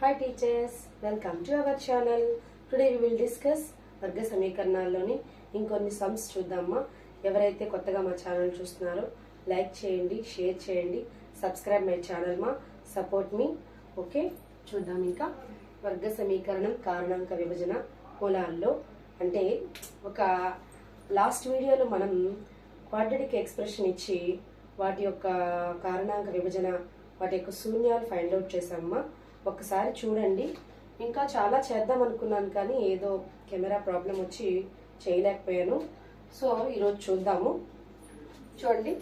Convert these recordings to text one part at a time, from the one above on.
Hi teachers welcome to our channel today we will discuss వర్గ సమీకరణాల్లోని ఇంకొన్ని sums చూద్దామా. ఎవరైతే కొత్తగా మా ఛానల్ చూస్తున్నారో లైక్ చేయండి షేర్ చేయండి సబ్స్క్రైబ్ మై ఛానల్ మా. సపోర్ట్ మీ ఓకే చూద్దాం ఇంకా. వర్గ సమీకరణం కారణాంక విభజన కులాల్లో అంటే ఒక లాస్ట్ వీడియోలో మనం క్వాడ్రటిక్ ఎక్స్ప్రెషన్ ఇచ్చి వాటి యొక్క కారణాంక విభజన వాటి యొక్క శూన్యాలు ఫైండ్ అవుట్ చేసామమ్మా ఒకసారి చూడండి. ఇంకా చాలా చేద్దాం అనుకున్నాను కానీ ఏదో కెమెరా ప్రాబ్లం వచ్చి చేయలేకపోయాను. సో ఈరోజు చూద్దాము. చూడండి.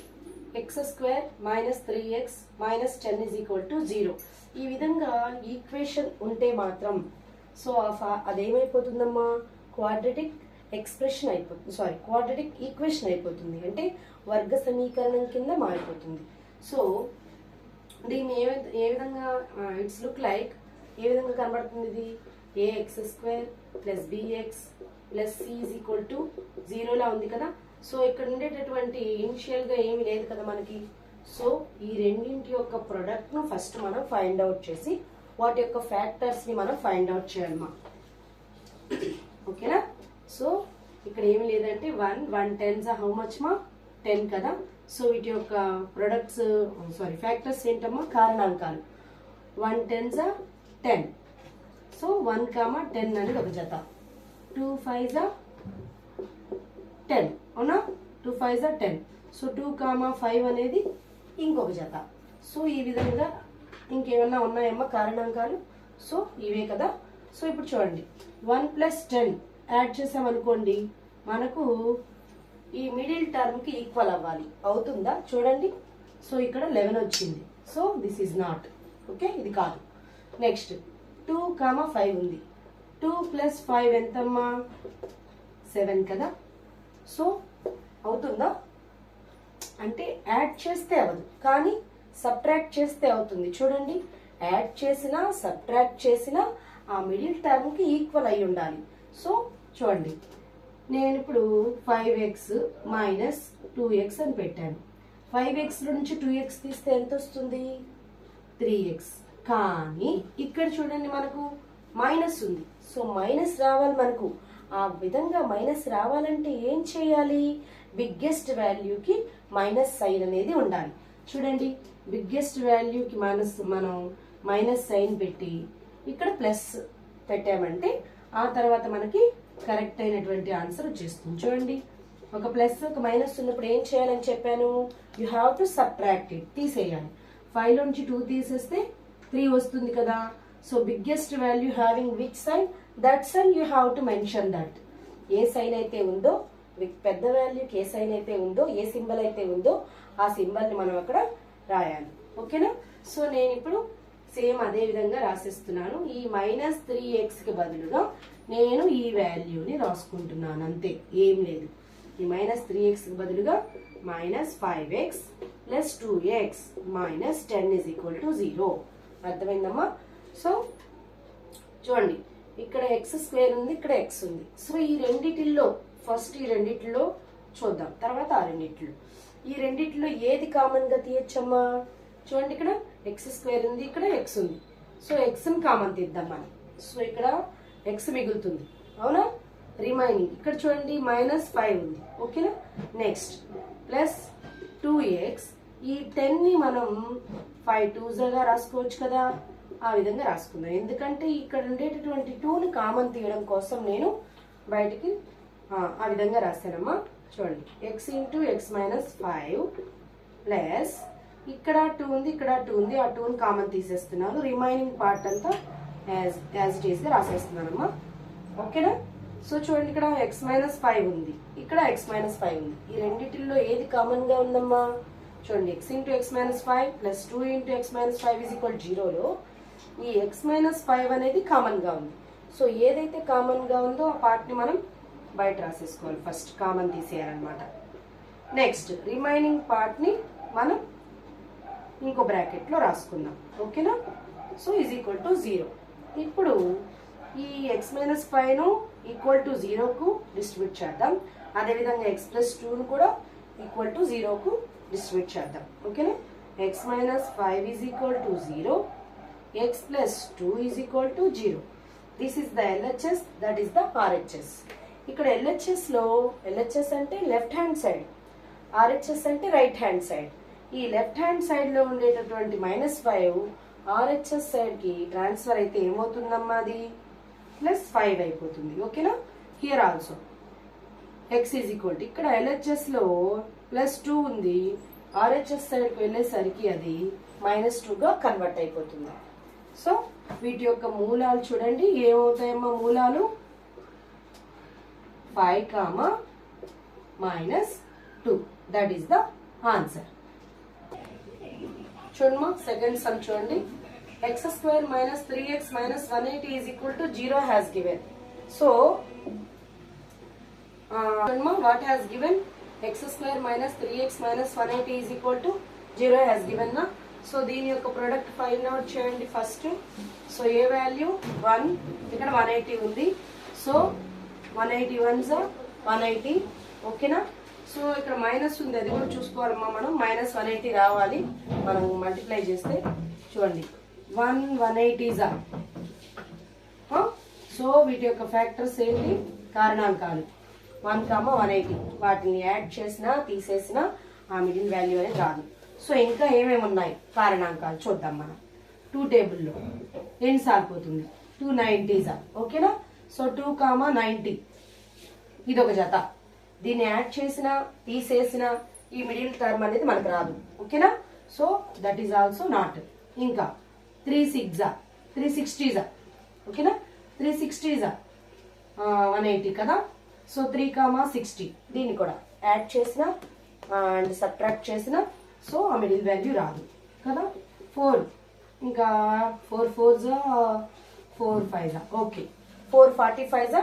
X square minus three x minus ten is equal to zero. ఈ విధంగా ఈక్వేషన్ ఉంటే మాత్రం సో ఆ అదేమైపోతుందమ్మా? క్వాడ్రటిక్ ఎక్స్ప్రెషన్ అయిపోతుంది. సారీ క్వాడ్రటిక్ ఈక్వేషన్ అయిపోతుంది. అంటే వర్గ సమీకరణం కింద మారిపోతుంది. సో దీన్ని ఏ ఏ విధంగా ఇట్స్ లుక్ లైక్ ఏ విధంగా కనబడుతుంది ఇది? A x square plus b x plus c is equal to జీరోలా ఉంది కదా? సో ఇక్కడ ఉండేటటువంటి ఇనిషియల్గా ఏమి ఏమీ లేదు కదా మనకి. సో ఈ రెండింటి యొక్క ప్రొడక్ట్ను ఫస్ట్ మనం ఫైండ్ అవుట్ చేసి వాటి యొక్క ఫ్యాక్టర్స్ని మనం ఫైండ్ అవుట్ చేయాలమ్మా. ఓకేనా సో ఇక్కడ ఏమి లేదంటే one one tens how much మా? టెన్ కదా? సో వీటి యొక్క ప్రొడక్ట్స్ సారీ ఫ్యాక్టర్స్ ఏంటమ్మా? కారణాంకాలు. One tens ten so one comma ten అనేది ఒక జత. టూ ఫైవ్ టెన్ అవునా? Two five ten so two comma five అనేది ఇంకొక జత. సో ఈ విధంగా ఇంకేమన్నా ఉన్నాయమ్మా కారణాంకాలు? సో ఇవే కదా. సో ఇప్పుడు చూడండి. వన్ ప్లస్ టెన్ యాడ్ చేసామనుకోండి మనకు ఈ మిడిల్ టర్మ్కి ఈక్వల్ అవ్వాలి. అవుతుందా? చూడండి. సో ఇక్కడ లెవెన్ వచ్చింది. So this is not okay ఇది కాదు. నెక్స్ట్ టూ కామా ఫైవ్ ఉంది. టూ ప్లస్ ఫైవ్ ఎంతమ్మా? సెవెన్ కదా? సో అవుతుందా? అంటే యాడ్ చేస్తే అవ్వదు. కానీ సబ్ట్రాక్ట్ చేస్తే అవుతుంది. చూడండి. యాడ్ చేసినా సబ్ట్రాక్ట్ చేసినా ఆ మిడిల్ టర్మ్కి ఈక్వల్ అయి ఉండాలి. సో చూడండి. నేను ఇప్పుడు five x minus two x అని పెట్టాను. ఫైవ్ ఎక్స్ నుంచి టూ ఎక్స్ తీస్తే ఎంత వస్తుంది త్రీ ఎక్స్ కానీ ఇక్కడ చూడండి మనకు మైనస్ ఉంది. సో మైనస్ రావాలి మనకు. ఆ విధంగా మైనస్ రావాలంటే ఏం చేయాలి? బిగ్గెస్ట్ వాల్యూకి మైనస్ సైన్ అనేది ఉండాలి. చూడండి బిగ్గెస్ట్ వాల్యూకి మైనస్ మనం మైనస్ సైన్ పెట్టి ఇక్కడ ప్లస్ పెట్టామంటే ఆ తర్వాత మనకి కరెక్ట్ అయినటువంటి ఆన్సర్ వచ్చేస్తుంది. చూడండి. ఒక ప్లస్ ఒక మైనస్ ఉన్నప్పుడు ఏం చేయాలని చెప్పాను? You have to subtract it తీసేయాలి. ఫైవ్ నుంచి టూ తీసేస్తే త్రీ వస్తుంది కదా. So biggest value having which sign that sign you have to mention that A sign అయితే ఉందో పెద్ద వాల్యూకి ఏ సైన్ అయితే ఉందో ఏ సింబల్ అయితే ఉందో ఆ సింబల్ని మనం అక్కడ రాయాలి. ఓకేనా సో నేను ఇప్పుడు సేమ్ అదే విధంగా రాసేస్తున్నాను. ఈ మైనస్ త్రీ ఎక్స్కి బదులుగా నేను ఈ వాల్యూని రాసుకుంటున్నాను. అంతే ఏం లేదు. ఈ మైనస్ త్రీ ఎక్స్కి బదులుగా minus five x plus two x minus ten is equal to zero. అర్థమైందమ్మా? సో చూడండి ఇక్కడ ఎక్స్ స్క్వేర్ ఉంది ఇక్కడ ఎక్స్ ఉంది. సో ఈ రెండిటిల్లో ఫస్ట్ ఈ రెండిటిలో చూద్దాం. తర్వాత ఆ రెండిట్లో. ఈ రెండిట్లో ఏది కామన్గా తీయచ్చమ్మా? చూడండి ఇక్కడ ఎక్స్ స్క్వేర్ ఉంది ఇక్కడ ఎక్స్ ఉంది. సో ఎక్స్ని కామన్ తీద్దాం మనం. సో ఇక్కడ ఎక్స్ మిగులుతుంది. అవునా? రిమైనింగ్. ఇక్కడ చూడండి మైనస్ ఫైవ్ ఉంది. ఓకేనా? నెక్స్ట్. Plus two x. ఈ టెన్ని మనం ఫైవ్ టూజర్గా రాసుకోవచ్చు కదా? ఆ విధంగా రాసుకుందాం. ఎందుకంటే ఇక్కడ ఉండేటటువంటి టూని కామన్ తీయడం కోసం నేను బయటికి ఆ, ఆ విధంగా రాశానమ్మా. చూడండి. X into x minus five plus ఇక్కడ టూ ఉంది ఇక్కడ టూ ఉంది ఆ టూని కామన్ తీసేస్తున్నాను. రిమైనింగ్ పార్ట్ అంతా యాజ్ యాజ్ ఇట్ ఈస్గా రాసేస్తున్నానమ్మా. ఓకేనా? సో చూడండి ఇక్కడ ఎక్స్ మైనస్ ఫైవ్ ఉంది. ఇక్కడ ఎక్స్ మైనస్ ఫైవ్ ఉంది. ఈ రెండిటిల్లో ఏది కామన్గా ఉందమ్మా? చూడండి x into x minus five plus two into x minus five is equal జీరోలో ఈ ఎక్స్ మైనస్ ఫైవ్ అనేది కామన్గా ఉంది. సో ఏదైతే కామన్గా ఉందో ఆ పార్ట్ని మనం బయట రాసేసుకోవాలి. ఫస్ట్ కామన్ తీసేయాలన్నమాట. నెక్స్ట్ రిమైనింగ్ పార్ట్ని మనం ఇంకో బ్రాకెట్లో రాసుకుందాం. ఓకేనా? So is equal to zero ఇప్పుడు ఈ ఎక్స్ మైనస్ ఫైవ్ను ఈక్వల్ టు జీరోకు డిస్ట్రిబ్యూట్ చేద్దాం. అదేవిధంగా ఎక్స్ ప్లస్ టూను కూడా ఈక్వల్ టు జీరోకు డిస్ట్రిబ్యూట్ చేద్దాం. ఓకేనా? X minus five is equal to zero x plus two is equal to zero this is the LHS that is the RHS ఇక్కడ ఎల్హెచ్ఎస్లో ఎల్హెచ్ఎస్ అంటే లెఫ్ట్ హ్యాండ్ సైడ్ ఆర్హెచ్ఎస్ అంటే right hand side ఈ left hand సైడ్లో ఉండేటటువంటి minus five RHS సైడ్కి transfer అయితే ఏమవుతుందమ్మా అది? ప్లస్ ఫైవ్ అయిపోతుంది. ఓకేనా here also x is equal ఇక్కడ ఎల్హెచ్ఎస్లో ప్లస్ టూ ఉంది. ఆర్హెచ్ఎస్ సైడ్కి వెళ్ళేసరికి అది మైనస్ టూగా కన్వర్ట్ అయిపోతుంది. సో వీటి యొక్క మూలాలు చూడండి. ఏమవుతాయమ్మా మూలాలు? Five comma minus two that is the answer చూడమ్మా సెకండ్ సమ్ చూడండి. X square minus three x minus one eighty is equal to zero has given so what has given x square minus three x minus one eighty is equal to zero has given నా so దీని యొక్క product find out చేయండి first so a value one ఇక్కడ one eighty ఉంది. So one eighty one జా one eighty ఓకేనా so ఇక్కడ minus ఉంది అది కూడా చూసుకోవాలమ్మా మనం. మైనస్ వన్ ఎయిటీ రావాలి. మనం మల్టిప్లై చేస్తే చూడండి. వన్ వన్ ఎయిటీజా సో వీటి యొక్క ఫ్యాక్టర్స్ ఏంటి? కారణాంకాలు. వన్ కామ వన్ ఎయిటీ వాటిని యాడ్ చేసినా తీసేసినా ఆ మిడిల్ వాల్యూ అనేది రాదు. సో ఇంకా ఏమేమి ఉన్నాయి? కారణాంకాలు చూద్దాం మనం. టూ టేబుల్లో ఎన్ని సారిపోతుంది? టూ నైంటీజా ఓకేనా సో టూ కామా నైంటీ ఇది ఒక జత. దీన్ని యాడ్ చేసిన తీసేసిన ఈ మిడిల్ టర్మ్ అనేది మనకు రాదు. ఓకేనా? So that is also not ఇంకా త్రీ సిక్సా త్రీ సిక్స్టీజా ఓకేనా? త్రీ సిక్స్టీజా వన్ ఎయిటీ కదా? సో త్రీ కామా సిక్స్టీ దీన్ని కూడా యాడ్ చేసిన అండ్ సబ్ట్రాక్ట్ చేసిన సో ఆ మిడిల్ వాల్యూ రాదు. కదా? ఫోర్ ఇంకా ఫోర్ ఫోర్ జా ఫోర్ ఫైవ్ జా ఓకే ఫోర్ ఫార్టీ ఫైవ్ జా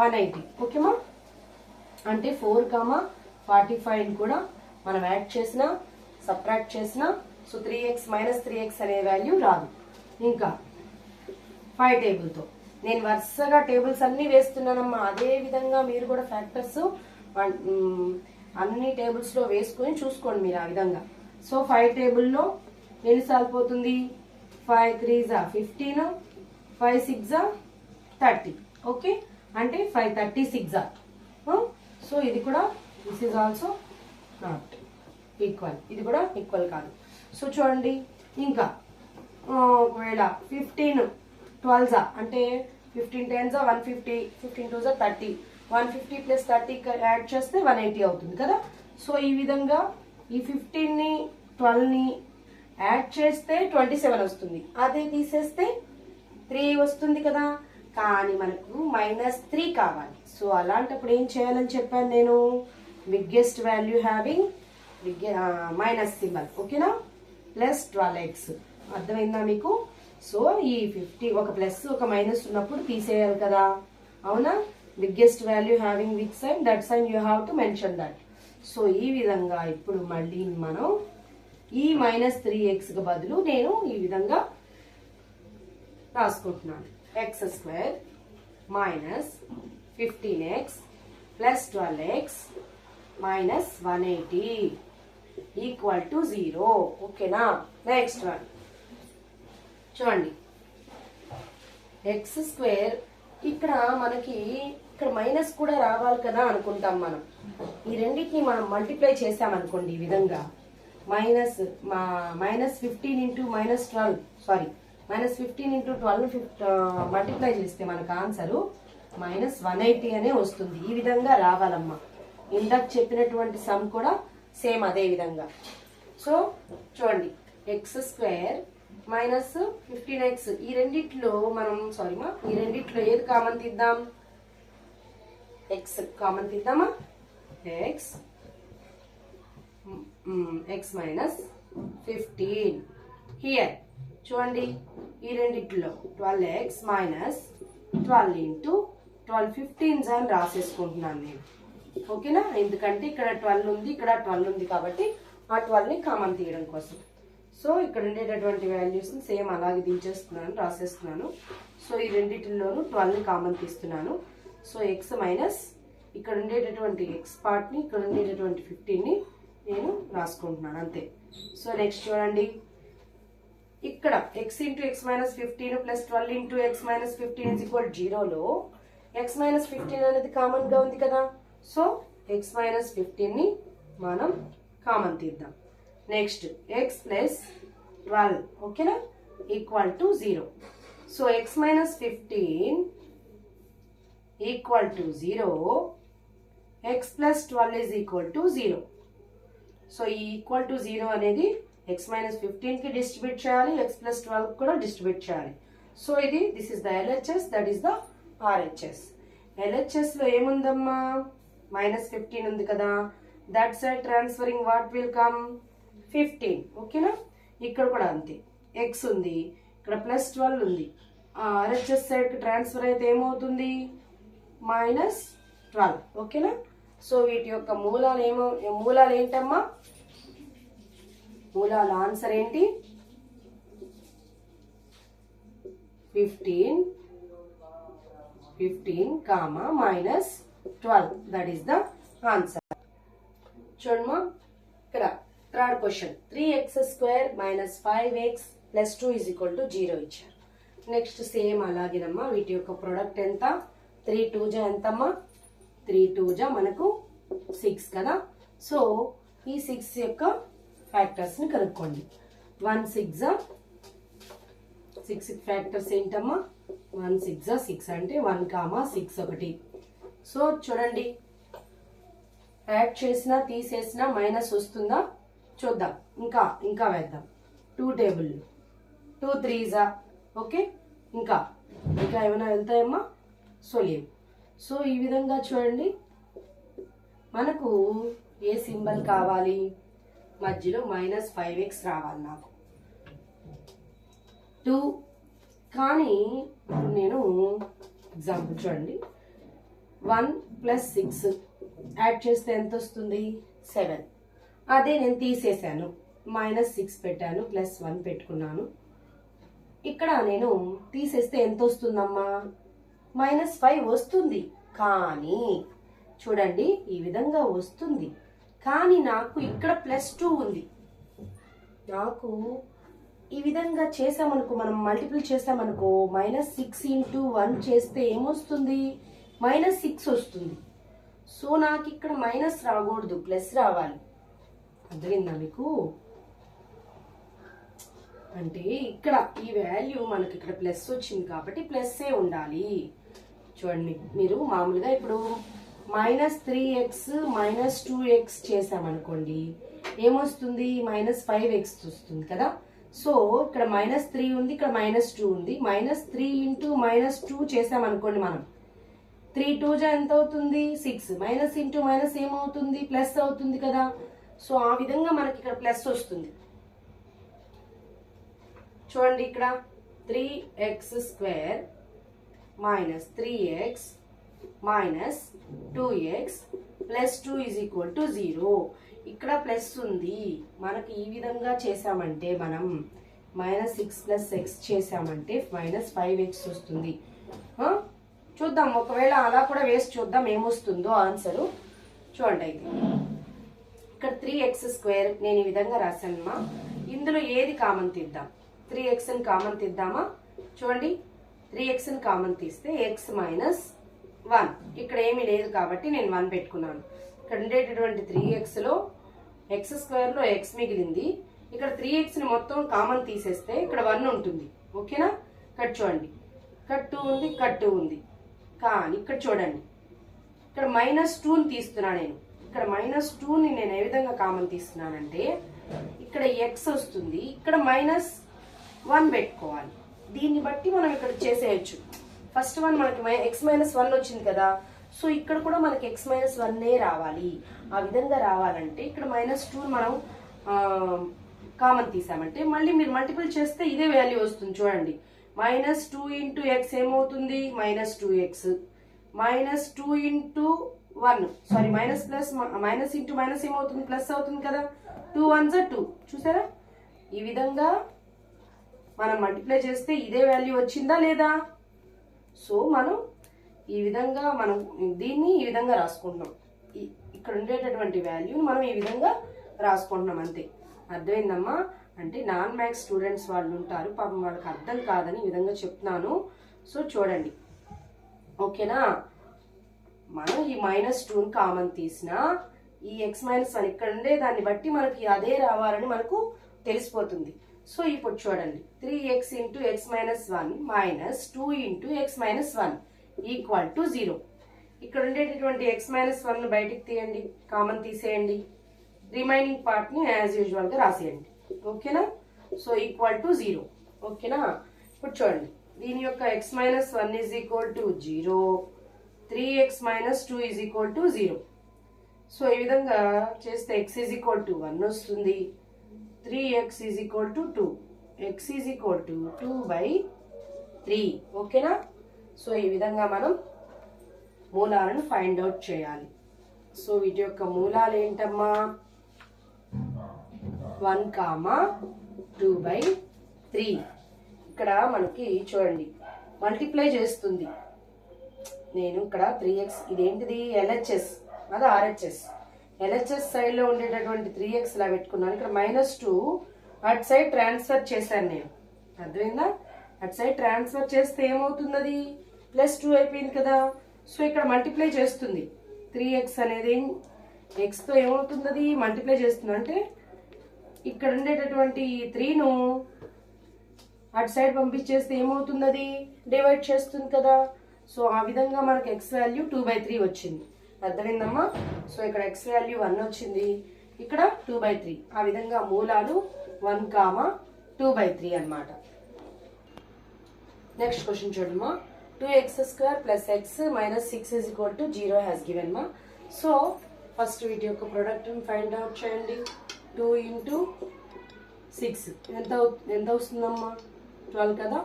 వన్ ఎయిటీ ఓకేమా అంటే ఫోర్ కామా ఫార్టీ ఫైవ్ కూడా మనం యాడ్ చేసిన సబ్ట్రాక్ట్ చేసిన so three x minus three x అనే వాల్యూ రాదు. ఇంకా ఫైవ్ టేబుల్తో. నేను వరుసగా టేబుల్స్ అన్ని వేస్తున్నానమ్మా. అదే విధంగా మీరు కూడా ఫ్యాక్టర్స్ అన్ని టేబుల్స్లో వేసుకొని చూసుకోండి మీరు ఆ విధంగా. సో ఫైవ్ టేబుల్లో ఎన్ని పోతుంది? Five త్రీజా fifteen five six thirty. Okay? అంటే ఫైవ్ థర్టీ సిక్స్. సో ఇది కూడా this is also not equal ఇది కూడా ఈక్వల్ కాదు. సో చూడండి. ఇంకా ఒకవేళ ఫిఫ్టీన్ ట్వెల్జా అంటే ఫిఫ్టీన్ టెన్జా one fifty fifteen టూజా thirty one fifty plus thirty add చేస్తే వన్ ఎయిటీ అవుతుంది కదా? సో ఈ విధంగా ఈ ఫిఫ్టీన్ని ట్వెల్వ్ని యాడ్ చేస్తే ట్వంటీ సెవెన్ వస్తుంది. అదే తీసేస్తే త్రీ వస్తుంది కదా? కానీ మనకు మైనస్ త్రీ కావాలి. సో అలాంటప్పుడు ఏం చేయాలని చెప్పాను నేను? Biggest value having big minus symbol ఓకేనా ప్లస్ ట్వెల్వ్ ఎక్స్ అర్థమైందా మీకు? సో ఈ ఫిఫ్టీ ఒక ప్లస్ ఒక మైనస్ ఉన్నప్పుడు తీసేయాలి కదా. అవునా? Biggest value having with sign that sign you have to mention that so ఈ విధంగా ఇప్పుడు మళ్ళీ మనం ఈ మైనస్ త్రీ ఎక్స్కి బదులు నేను ఈ విధంగా రాసుకుంటున్నాను. X square minus fifteen x plus twelve x minus one eighty equal to zero ఓకేనా నెక్స్ట్ వన్ చూడండి. ఎక్స్ స్క్వేర్ ఇక్కడ మనకి ఇక్కడ మైనస్ కూడా రావాలి కదా అనుకుంటాం మనం. ఈ రెండింటిని మనం మల్టిప్లై చేసామనుకోండి ఈ విధంగా. మైనస్ మా minus fifteen into minus twelve sorry minus fifteen into twelve multiply చేస్తే మనకు ఆన్సరు మైనస్ వన్ ఎయిటీ అనే వస్తుంది. ఈ విధంగా రావాలమ్మా. ఇందాక చెప్పినటువంటి సమ్ కూడా సేమ్ అదే విధంగా. సో చూడండి. X square minus fifteen x ఈ రెండిట్లో మనం సారీ మా ఈ రెండిట్లో ఏది కామన్ తీద్దాం? X common తీద్దామా? X x minus fifteen here చూడండి. ఈ రెండిట్లో twelve x minus twelve into twelve fifteens అని రాసేసుకుంటున్నాను నేను. ఓకేనా? ఎందుకంటే ఇక్కడ ట్వెల్వ్ ఉంది ఇక్కడ ట్వెల్వ్ ఉంది కాబట్టి ఆ ట్వెల్వ్ని కామన్ తీయడం కోసం. సో ఇక్కడ ఉండేటటువంటి వాల్యూస్ని సేమ్ అలాగే దించేస్తున్నాను రాసేస్తున్నాను. సో ఈ రెండిటిలోనూ ట్వెల్వ్ని కామన్ తీస్తున్నాను. సో ఎక్స్ మైనస్ ఇక్కడ ఉండేటటువంటి ఎక్స్ పార్ట్ని ఇక్కడ ఉండేటటువంటి ఫిఫ్టీన్ని నేను రాసుకుంటున్నాను అంతే. సో నెక్స్ట్ చూడండి. ఇక్కడ x into x minus fifteen plus twelve into x minus fifteen is equal జీరోలో ఎక్స్ మైనస్ ఫిఫ్టీన్ అనేది కామన్గా ఉంది కదా. సో ఎక్స్ మైనస్ ఫిఫ్టీన్ని మనం కామన్ తీద్దాం. నెక్స్ట్ ఎక్స్ ప్లస్ ట్వెల్వ్ ఓకేనా equal to zero so x minus fifteen equal to zero x plus twelve is equal to zero so ఈ equal to zero అనేది x minus ఫిఫ్టీన్కి distribute చేయాలి x plus twelve కూడా distribute చేయాలి. So ఇది this is the LHS that is the RHS ఎల్హెచ్ఎస్లో ఏముందమ్మా? Minus fifteen ఉంది కదా. That side transferring what will come fifteen ఓకేనా ఇక్కడ కూడా అంతే. ఎక్స్ ఉంది. ఇక్కడ ప్లస్ ట్వెల్వ్ ఉంది. ఆర్హెచ్ఎస్ సైడ్కి ట్రాన్స్ఫర్ అయితే ఏమవుతుంది? మైనస్ ట్వెల్వ్ ఓకేనా సో వీటి యొక్క మూలాలు ఏమో మూలాలు ఏంటమ్మా? మూలాల ఆన్సర్ ఏంటి? Fifteen fifteen comma minus twelve that is the answer చూడమ్మా. ఇక్కడ third question three x square minus five x plus two is equal to zero ఇచ్చారు. నెక్స్ట్ సేమ్ అలాగేనమ్మా. వీటి యొక్క ప్రొడక్ట్ ఎంత? త్రీ టూ జా ఎంతమ్మా? త్రీ టూ జా మనకు సిక్స్ కదా. సో ఈ సిక్స్ యొక్క ఫ్యాక్టర్స్ని కనుక్కోండి. వన్ సిక్స్ సిక్స్ ఫ్యాక్టర్స్ ఏంటమ్మా? వన్ సిక్స్ సిక్స్ అంటే వన్ కామా సిక్స్ ఒకటి. సో చూడండి. యాడ్ చేసినా తీసేసినా మైనస్ వస్తుందా? చూద్దాం. ఇంకా ఇంకా వేద్దాం. టూ టేబుల్ టూ త్రీజా ఓకే? ఇంకా. ఇంకా ఏమైనా వెళ్తాయమ్మా? సో లేవు. సో ఈ విధంగా చూడండి. మనకు ఏ సింబల్ కావాలి? మధ్యలో మైనస్ ఫైవ్ ఎక్స్ రావాలి నాకు. టూ. కానీ నేను ఎగ్జాంపుల్ చూడండి. వన్ ప్లస్ సిక్స్ యాడ్ చేస్తే ఎంత వస్తుంది? సెవెన్. అదే నేను తీసేసాను. మైనస్ సిక్స్ పెట్టాను ప్లస్ వన్ పెట్టుకున్నాను. ఇక్కడ నేను తీసేస్తే ఎంత వస్తుందమ్మా? మైనస్ ఫైవ్ వస్తుంది. కానీ చూడండి ఈ విధంగా వస్తుంది. కానీ నాకు ఇక్కడ ప్లస్ టూ ఉంది. నాకు ఈ విధంగా చేసామనుకో మనం మల్టిపుల్ చేసామనుకో మైనస్ సిక్స్ ఇంటూ వన్ చేస్తే ఏమొస్తుంది? మైనస్ సిక్స్ వస్తుంది. సో నాకు ఇక్కడ మైనస్ రాకూడదు ప్లస్ రావాలి. అర్థమైందా మీకు? అంటే ఇక్కడ ఈ వాల్యూ మనకి ఇక్కడ ప్లస్ వచ్చింది కాబట్టి ప్లస్సే ఉండాలి. చూడండి మీరు మామూలుగా ఇప్పుడు minus three x minus two x చేసామనుకోండి ఏమొస్తుంది? మైనస్ ఫైవ్ ఎక్స్ వస్తుంది కదా? సో ఇక్కడ మైనస్ త్రీ ఉంది ఇక్కడ మైనస్ టూ ఉంది. Minus three into minus two చేసామనుకోండి మనం. త్రీ టూ జా ఎంత అవుతుంది సిక్స్. మైనస్ ఇంటూ మైనస్ ఏమవుతుంది? ప్లస్ అవుతుంది కదా? సో ఆ విధంగా మనకి ఇక్కడ ప్లస్ వస్తుంది. చూడండి ఇక్కడ. Three x square minus three x minus two x plus two is equal to zero ఇక్కడ ప్లస్ ఉంది. మనకి ఈ విధంగా చేసామంటే మనం మైనస్ సిక్స్ ప్లస్ ఎక్స్ చేసామంటే మైనస్ ఫైవ్ ఎక్స్ వస్తుంది. చూద్దాం. ఒకవేళ అలా కూడా వేసి చూద్దాం ఏమొస్తుందో ఆన్సరు చూడండి అయితే. ఇక్కడ త్రీ ఎక్స్ స్క్వేర్ నేను ఈ విధంగా రాశానమ్మా. ఇందులో ఏది కామన్ తీద్దాం? త్రీ ఎక్స్ని కామన్ తీద్దామా? చూడండి. త్రీ ఎక్స్ని కామన్ తీస్తే ఎక్స్ మైనస్ వన్. ఇక్కడ ఏమీ లేదు కాబట్టి నేను వన్ పెట్టుకున్నాను. ఇక్కడ ఉండేటటువంటి త్రీ ఎక్స్లో ఎక్స్ స్క్వేర్లో ఎక్స్ మిగిలింది. ఇక్కడ త్రీ ఎక్స్ని మొత్తం కామన్ తీసేస్తే ఇక్కడ వన్ ఉంటుంది. ఓకేనా కట్ చూడండి. కట్ టూ ఉంది కట్ టూ ఉంది. కానీ ఇక్కడ చూడండి. ఇక్కడ మైనస్ టూని తీస్తున్నా నేను. ఇక్కడ మైనస్ టూని నేను ఏ విధంగా కామన్ తీస్తున్నానంటే ఇక్కడ ఎక్స్ వస్తుంది. ఇక్కడ మైనస్ వన్ పెట్టుకోవాలి. దీన్ని బట్టి మనం ఇక్కడ చేసేయచ్చు. ఫస్ట్ వన్ మనకి ఎక్స్ మైనస్ వన్ వచ్చింది కదా. సో ఇక్కడ కూడా మనకి ఎక్స్ మైనస్ వన్నే రావాలి. ఆ విధంగా రావాలంటే ఇక్కడ మైనస్ టూ మనం కామన్ తీసామంటే మళ్ళీ మీరు మల్టిపుల్ చేస్తే ఇదే వాల్యూ వస్తుంది చూడండి. మైనస్ టూ ఇంటూ ఎక్స్ ఏమవుతుంది? Minus two x minus two into one sorry minus plus minus into minus ఏమవుతుంది? ప్లస్ అవుతుంది కదా. టూ వన్ జా టూ చూసారా? ఈ విధంగా మనం మల్టిప్లై చేస్తే ఇదే వాల్యూ వచ్చిందా లేదా? సో మనం ఈ విధంగా మనం దీన్ని ఈ విధంగా రాసుకుంటున్నాం. ఇక్కడ ఉండేటటువంటి వాల్యూని మనం ఈ విధంగా రాసుకుంటున్నాం అంతే. అర్థమైందమ్మా? అంటే నాన్ మ్యాథ్స్ స్టూడెంట్స్ వాళ్ళు ఉంటారు పాపం వాళ్ళకి అర్థం కాదని ఈ విధంగా చెప్తున్నాను. సో చూడండి. ఓకేనా? మనం ఈ మైనస్ టూని కామన్ తీసినా ఈ ఎక్స్ మైనస్ వన్ ఇక్కడ ఉండే దాన్ని బట్టి మనకి అదే రావాలని మనకు తెలిసిపోతుంది. సో ఇప్పుడు చూడండి three x into x minus one minus two into x minus one equal to zero ఇక్కడ ఉండేటటువంటి ఎక్స్ మైనస్ వన్ బయటికి తీయండి కామన్ తీసేయండి రిమైనింగ్ పార్ట్ని యాజ్ యూజువల్గా రాసేయండి. ఓకేనా సో ఈక్వల్ టు జీరో ఓకేనా ఇప్పుడు చూడండి దీని యొక్క x minus one is equal to zero three x minus two is equal to zero so ఈ విధంగా చేస్తే x is equal to one వస్తుంది. Three x is equal to two x is equal to two by three ఓకేనా so ఈ విధంగా మనం మూలాలను find out చేయాలి. సో వీటి యొక్క మూలాలు ఏంటమ్మా? One comma two by three ఇక్కడ మనకి చూడండి మల్టిప్లై చేస్తుంది. నేను ఇక్కడ త్రీ ఎక్స్ ఇదేంటిది? ఎల్హెచ్ఎస్ అది ఆర్హెచ్ఎస్ ఎల్హెచ్ఎస్ సైడ్లో ఉండేటటువంటి త్రీ ఎక్స్ ఇలా పెట్టుకున్నాను. ఇక్కడ మైనస్ టూ అటు సైడ్ ట్రాన్స్ఫర్ చేశాను నేను. అర్థమైందా? అటు సైడ్ ట్రాన్స్ఫర్ చేస్తే ఏమవుతుంది అది ప్లస్ టూ అయిపోయింది కదా. సో ఇక్కడ మల్టిప్లై చేస్తుంది. త్రీ ఎక్స్ అనేది ఎక్స్తో ఏమవుతుంది అది మల్టిప్లై చేస్తుంది. అంటే ఇక్కడ ఉండేటటువంటి త్రీను అటు సైడ్ పంపించేస్తే ఏమవుతుంది అది డివైడ్ చేస్తుంది కదా. సో ఆ విధంగా మనకు x value two by three వచ్చింది. అర్థమైందమ్మా సో ఇక్కడ ఎక్స్ వాల్యూ వన్ వచ్చింది. ఇక్కడ టూ బై త్రీ ఆ విధంగా మూలాలు one comma two by three అనమాట నెక్స్ట్ క్వశ్చన్ చూడమ్మా. Two x square plus x minus six is equal to zero has given మా. సో ఫస్ట్ వీటి యొక్క ప్రొడక్ట్ ఫైండ్ అవుట్ చేయండి. టూ ఇంటూ సిక్స్ ఎంత ఎంత వస్తుందమ్మా? ట్వెల్వ్ కదా?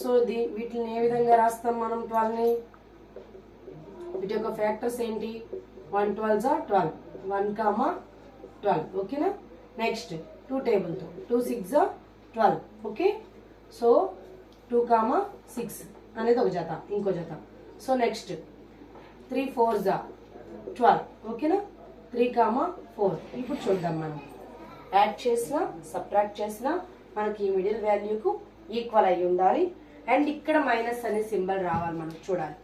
సో దీ వీటిని ఏ విధంగా రాస్తాం మనం? ట్వెల్వ్ని వీటి యొక్క ఫ్యాక్టర్స్ ఏంటి? వన్ ట్వెల్వ్ జా ట్వెల్వ్ వన్ కామా ట్వెల్వ్ ఓకేనా? నెక్స్ట్ టూ టేబుల్తో టూ సిక్స్ జా twelve okay? So two comma six అనేది ఒక జత ఇంకో జత. సో నెక్స్ట్ త్రీ ఫోర్ జా ట్వెల్వ్ ఓకేనా? త్రీ కామా ఫోర్ ఇప్పుడు చూద్దాం మనం. యాడ్ చేసినా సబ్ట్రాక్ట్ చేసినా మనకి ఈ మిడిల్ వాల్యూకు ఈక్వల్ అయి ఉండాలి. అండ్ ఇక్కడ మైనస్ అనే సింబల్ రావాలి మనకు చూడాలి.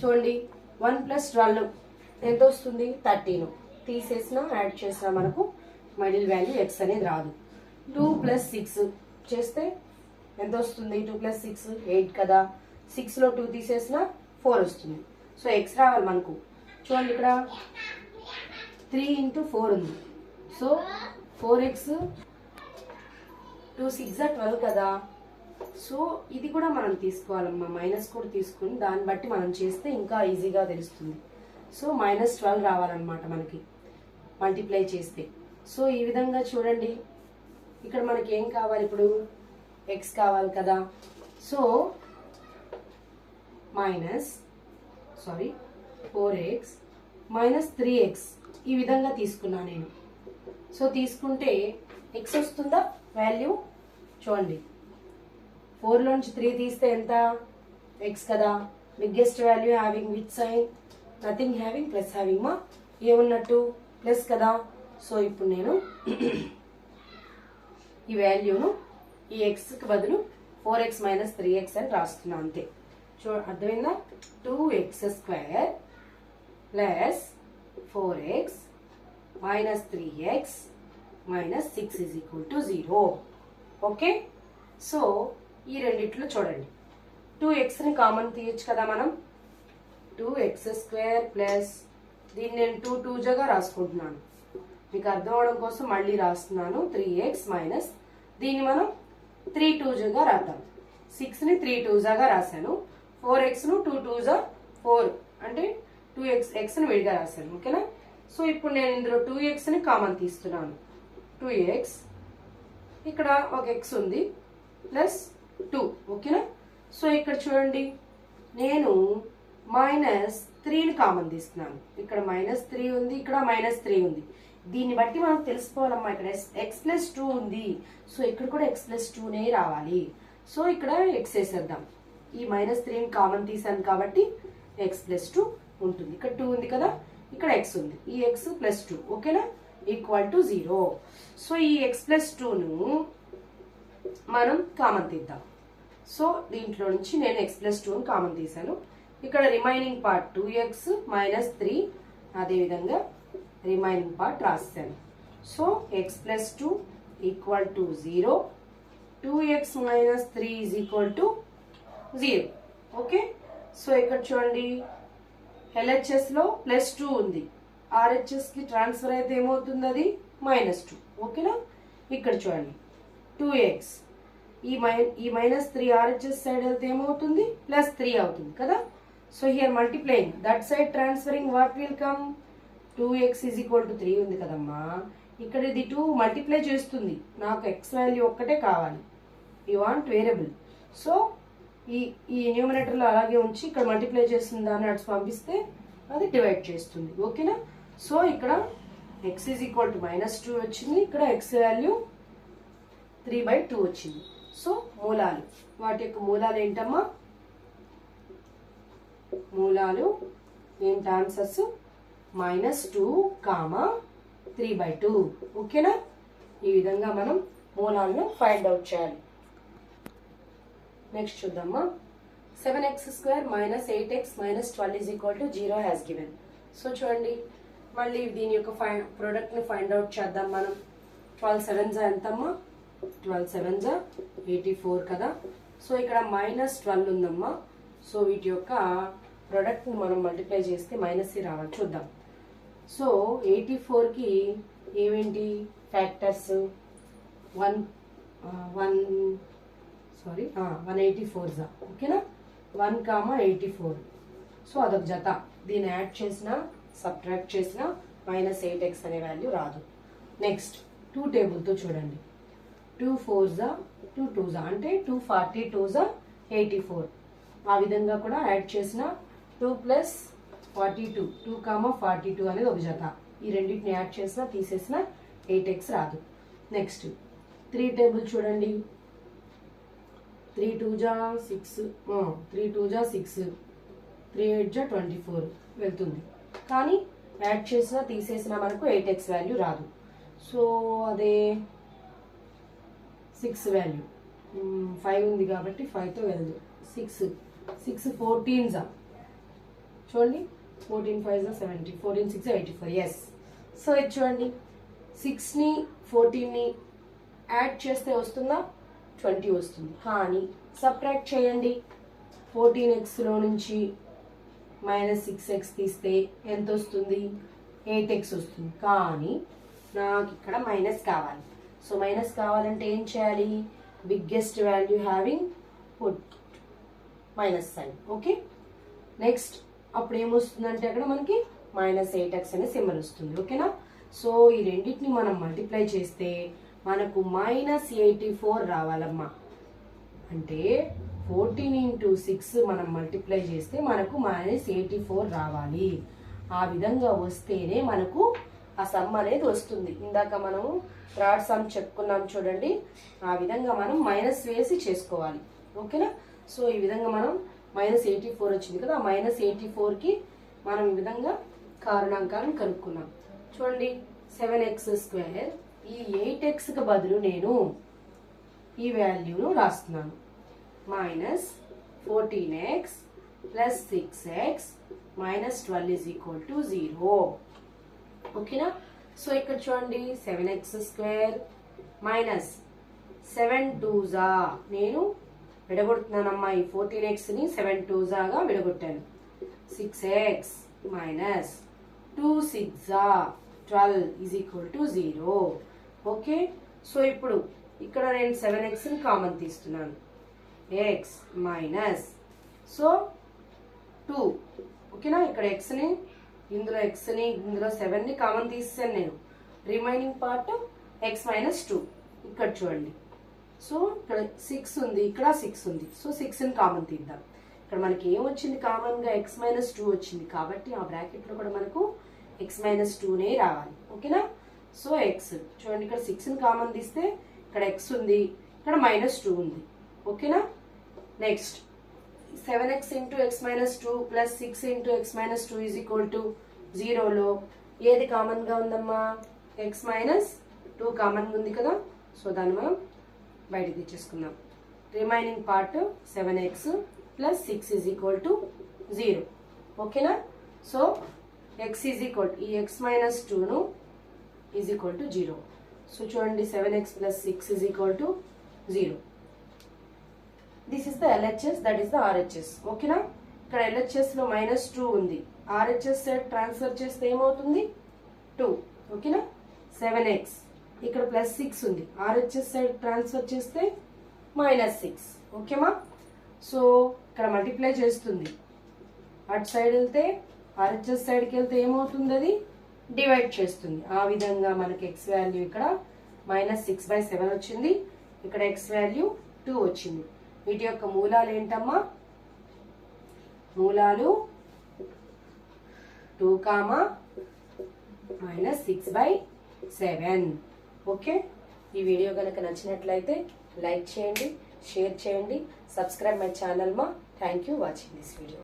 చూడండి వన్ ప్లస్ ట్వెల్వ్ ఎంత వస్తుంది థర్టీన్. తీసేసిన యాడ్ చేసిన మనకు మిడిల్ వాల్యూ ఎక్స్ అనేది రాదు. టూ ప్లస్ సిక్స్ చేస్తే ఎంత వస్తుంది టూ ప్లస్ సిక్స్ ఎయిట్ కదా. సిక్స్లో టూ తీసేసిన ఫోర్ వస్తుంది. సో ఎక్స్ రావాలి మనకు. చూడండి ఇక్కడ. త్రీ ఇంటూ ఫోర్ ఉంది. So four x two six twelve కదా. సో ఇది కూడా మనం తీసుకోవాలమ్మా. మైనస్ కూడా తీసుకుని దాన్ని బట్టి మనం చేస్తే ఇంకా ఈజీగా తెలుస్తుంది. సో మైనస్ ట్వెల్వ్ రావాలన్నమాట మనకి. మల్టిప్లై చేస్తే. సో ఈ విధంగా చూడండి. ఇక్కడ మనకి ఏం కావాలి ఇప్పుడు? ఎక్స్ కావాలి కదా. So minus sorry four x minus three x ఈ విధంగా తీసుకున్నా నేను. సో తీసుకుంటే ఎక్స్ వస్తుందా? వాల్యూ? చూడండి. ఫోర్లోంచి త్రీ తీస్తే ఎంత? ఎక్స్ కదా. Biggest value having with sign nothing having plus having మా ఏమున్నట్టు ప్లస్ కదా. సో ఇప్పుడు నేను ఈ వాల్యూను ఈ ఎక్స్కి బదులు four x minus three x అని రాస్తున్నా అంతే. చూ అర్థమైందా? Two x square plus four x minus three x minus six is equal to zero okay so ఈ రెండిట్లో చూడండి. టూ ఎక్స్ని కామన్ తీయచ్చు కదా మనం? టూ ఎక్స్ స్క్వేర్ ప్లస్ దీన్ని నేను టూ టూ జగా రాసుకుంటున్నాను. మీకు అర్థం అవడం కోసం మళ్ళీ రాస్తున్నాను. త్రీ ఎక్స్ మైనస్ దీన్ని మనం త్రీ టూ జగా రాద్దాం. సిక్స్ని త్రీ టూ జాగా రాశాను. ఫోర్ ఎక్స్ను టూ టూ జా ఫోర్ అంటే టూ ఎక్స్ ఎక్స్ని విడిగా రాశాను. ఓకేనా? సో ఇప్పుడు నేను ఇందులో టూ ఎక్స్ని కామన్ తీస్తున్నాను. Two x. ఇక్కడ ఒక ఎక్స్ ఉంది. ప్లస్ టూ ఓకేనా? సో ఇక్కడ చూడండి నేను మైనస్ త్రీని కామన్ తీస్తున్నాను ఇక్కడ మైనస్ త్రీ ఉంది ఇక్కడ మైనస్ త్రీ ఉంది. దీన్ని బట్టి మనం తెలుసుకోవాలమ్మా ఇక్కడ ఎక్స్ ప్లస్ టూ ఉంది. సో ఇక్కడ కూడా ఎక్స్ ప్లస్ టూనే రావాలి. సో ఇక్కడ ఎక్స్ వేసేద్దాం. ఈ మైనస్ త్రీని కామన్ తీసాను కాబట్టి ఎక్స్ ప్లస్ టూ ఉంటుంది. ఇక్కడ టూ ఉంది కదా ఇక్కడ ఎక్స్ ఉంది. ఈ ఎక్స్ ప్లస్ టూ ఓకేనా? Equal to zero. సో ఈ ఎక్స్ ప్లస్ టూను మనం కామన్ తీద్దాం. సో దీంట్లో నుంచి నేను ఎక్స్ ప్లస్ టూని కామన్ తీశాను. ఇక్కడ remaining part two x minus three అదేవిధంగా రిమైనింగ్ పార్ట్ రాస్తాను so x plus two equal to zero two x minus three is equal to zero okay so ఇక్కడ చూడండి. ఎల్హెచ్ఎస్లో ప్లస్ టూ ఉంది. ఆర్హెచ్ఎస్కి ట్రాన్స్ఫర్ అయితే ఏమవుతుంది అది? మైనస్ టూ ఓకేనా ఇక్కడ చూడండి. Two x. ఈ మై ఈ మైనస్ త్రీ ఆర్హెచ్ఎస్ సైడ్ వెళ్తే ఏమవుతుంది? ప్లస్ త్రీ అవుతుంది కదా? So here multiplying. That side transferring what will come? Two x is equal to three ఉంది కదమ్మా. ఇక్కడ ఇది టూ మల్టిప్లై చేస్తుంది. నాకు ఎక్స్ వాల్యూ ఒక్కటే కావాలి. You want variable. సో ఈ ఈ న్యూమినేటర్లో అలాగే ఉంచి ఇక్కడ మల్టిప్లై చేస్తుంది దాన్ని అటు పంపిస్తే అది డివైడ్ చేస్తుంది. ఓకేనా? సో ఇక్కడ x is equal to minus two వచ్చింది. ఇక్కడ x value three by two వచ్చింది. సో మూలాలు. వాటి యొక్క మూలాలు ఏంటమ్మా? మూలాలు ఏంటి answers? Minus two comma three by two. ఓకేనా? ఈ విధంగా మనం మూలాలను ఫైండ్ అవుట్ చేయాలి. నెక్స్ట్ చూద్దామా. Seven x square minus eight x minus twelve is equal to zero has given. So చూడండి. మళ్ళీ దీని యొక్క ఫై ప్రోడక్ట్ని ఫైండ్ అవుట్ చేద్దాం మనం. ట్వెల్వ్ సెవెన్ జా ఎంతమ్మా? ట్వెల్వ్ సెవెన్ జా ఎయిటీ ఫోర్ కదా. సో ఇక్కడ మైనస్ ట్వెల్వ్ ఉందమ్మా. సో వీటి యొక్క ప్రోడక్ట్ని మనం మల్టిప్లై చేస్తే మైనస్ రావాలి చూద్దాం. సో ఎయిటీ ఫోర్కి ఏమేంటి? Factors one one sorry one eighty four జా. ఓకేనా? One comma eighty four. So అదొక జత. దీన్ని యాడ్ చేసిన సబ్ట్రాక్ట్ చేసిన మైనస్ ఎయిట్ ఎక్స్ అనే వాల్యూ రాదు. నెక్స్ట్ టూ టేబుల్తో చూడండి. టూ ఫోర్ జా టూ టూ జా అంటే టూ ఫార్టీ టూ జా ఎయిటీ ఫోర్. ఆ విధంగా కూడా యాడ్ చేసిన two plus forty two two comma forty two అనేది ఒక జత. ఈ రెండింటిని యాడ్ చేసిన తీసేసిన ఎయిట్ ఎక్స్ రాదు. నెక్స్ట్ త్రీ టేబుల్ చూడండి. త్రీ టూ జా సిక్స్ త్రీ టూ జా సిక్స్ త్రీ ఎయిట్ జా ట్వంటీ ఫోర్ వెళ్తుంది. కానీ యాడ్ చేసినా తీసేసిన మనకు ఎయిట్ ఎక్స్ వాల్యూ రాదు. సో అదే సిక్స్ వాల్యూ ఫైవ్ ఉంది కాబట్టి ఫైవ్తో వెళ్దు. సిక్స్ సిక్స్ ఫోర్టీన్ జా చూడండి. ఫోర్టీన్ ఫైవ్ జా seventy fourteen six eighty four yes so ఇది చూడండి. సిక్స్ని ఫోర్టీన్ని యాడ్ చేస్తే వస్తుందా? ట్వంటీ వస్తుంది. కానీ సబ్ట్రాక్ట్ చేయండి. ఫోర్టీన్ ఎక్స్లో నుంచి మైనస్ సిక్స్ ఎక్స్ తీస్తే ఎంత వస్తుంది? ఎయిట్ ఎక్స్ వస్తుంది. కానీ నాకు ఇక్కడ మైనస్ కావాలి. సో మైనస్ కావాలంటే ఏం చేయాలి? Biggest value having put minus sign okay next అప్పుడు ఏమొస్తుందంటే అక్కడ మనకి మైనస్ ఎయిట్ ఎక్స్ అనే సింబల్ వస్తుంది. ఓకేనా సో ఈ రెండింటిని మనం మల్టిప్లై చేస్తే మనకు మైనస్ ఎయిటీ ఫోర్ రావాలమ్మా. అంటే ఫోర్టీన్ ఇంటూ సిక్స్ మనం మల్టిప్లై చేస్తే మనకు మైనస్ ఎయిటీ ఫోర్ రావాలి. ఆ విధంగా వస్తేనే మనకు ఆ సమ్ అనేది వస్తుంది. ఇందాక మనము థర్డ్ సమ్ చెప్పుకున్నాం చూడండి. ఆ విధంగా మనం మైనస్ వేసి చేసుకోవాలి. ఓకేనా? సో ఈ విధంగా మనం మైనస్ ఎయిటీ ఫోర్ వచ్చింది కదా ఆ మైనస్ ఎయిటీ ఫోర్కి మనం ఈ విధంగా కారణాంకాలను కనుక్కున్నాం. చూడండి సెవెన్ ఎక్స్ స్క్వేర్ ఈ ఎయిట్ ఎక్స్కి బదులు నేను ఈ వాల్యూను రాస్తున్నాను. Minus fourteen x plus six x minus twelve is equal to zero. ఓకేనా? సో ఇక్కడ చూడండి seven x square minus seven టూజా నేను విడగొడుతున్నానమ్మా ఈ ఫోర్టీన్ ఎక్స్ని సెవెన్ టూజాగా విడగొట్టాను. Six x minus two సిక్సా twelve is equal to zero okay so ఇప్పుడు ఇక్కడ నేను సెవెన్ ఎక్స్ని కామన్ తీస్తున్నాను. ఎక్స్ మైనస్ సో టూ ఓకేనా ఇక్కడ ఎక్స్ని ఇందులో ఎక్స్ని ఇందులో సెవెన్ని కామన్ తీసేసాను నేను. Remaining part x minus two ఇక్కడ చూడండి. సో ఇక్కడ సిక్స్ ఉంది ఇక్కడ సిక్స్ ఉంది. సో సిక్స్ని కామన్ తీద్దాం. ఇక్కడ మనకి ఏం వచ్చింది కామన్గా ఎక్స్ మైనస్ టూ వచ్చింది. కాబట్టి ఆ బ్రాకెట్లో కూడా మనకు ఎక్స్ మైనస్ టూనే రావాలి. ఓకేనా సో ఎక్స్ చూడండి ఇక్కడ సిక్స్ని కామన్ తీస్తే ఇక్కడ ఎక్స్ ఉంది ఇక్కడ మైనస్ టూ ఉంది. ఓకేనా next seven x into x minus two plus six into x minus two is equal to జీరోలో ఏది కామన్గా ఉందమ్మా? ఎక్స్ మైనస్ టూ కామన్ ఉంది కదా? సో దాన్ని మనం బయటకు తెచ్చేసుకుందాం remaining part seven x plus six is equal to zero ఓకేనా సో ఎక్స్ ఈజ్ ఈక్వల్ ఈ x minus టూను is equal to zero so చూడండి seven x plus six is equal to zero this is the LHS that is the RHS ఓకేనా ఇక్కడ ఎల్హెచ్ఎస్లో minus two ఉంది. RHS side transfer చేస్తే ఏమవుతుంది? Two ఓకేనా seven x ఇక్కడ plus six ఉంది. ఆర్హెచ్ఎస్ సైడ్ ట్రాన్స్ఫర్ చేస్తే మైనస్ సిక్స్ ఓకేమా సో ఇక్కడ మల్టిప్లై చేస్తుంది. అటు సైడ్ వెళ్తే ఆర్హెచ్ఎస్ సైడ్కి వెళ్తే ఏమవుతుంది అది? డివైడ్ చేస్తుంది. ఆ విధంగా మనకి ఎక్స్ వాల్యూ ఇక్కడ మైనస్ సిక్స్ బై సెవెన్ వచ్చింది. ఇక్కడ ఎక్స్ వాల్యూ టూ వచ్చింది. వీటి యొక్క మూలాలు ఏంటమ్మా? మూలాలు two comma minus six by seven. Okay? ఈ వీడియో కనుక నచ్చినట్లయితే లైక్ చేయండి షేర్ చేయండి సబ్స్క్రైబ్ మై ఛానల్ మా. Thank you watching this video.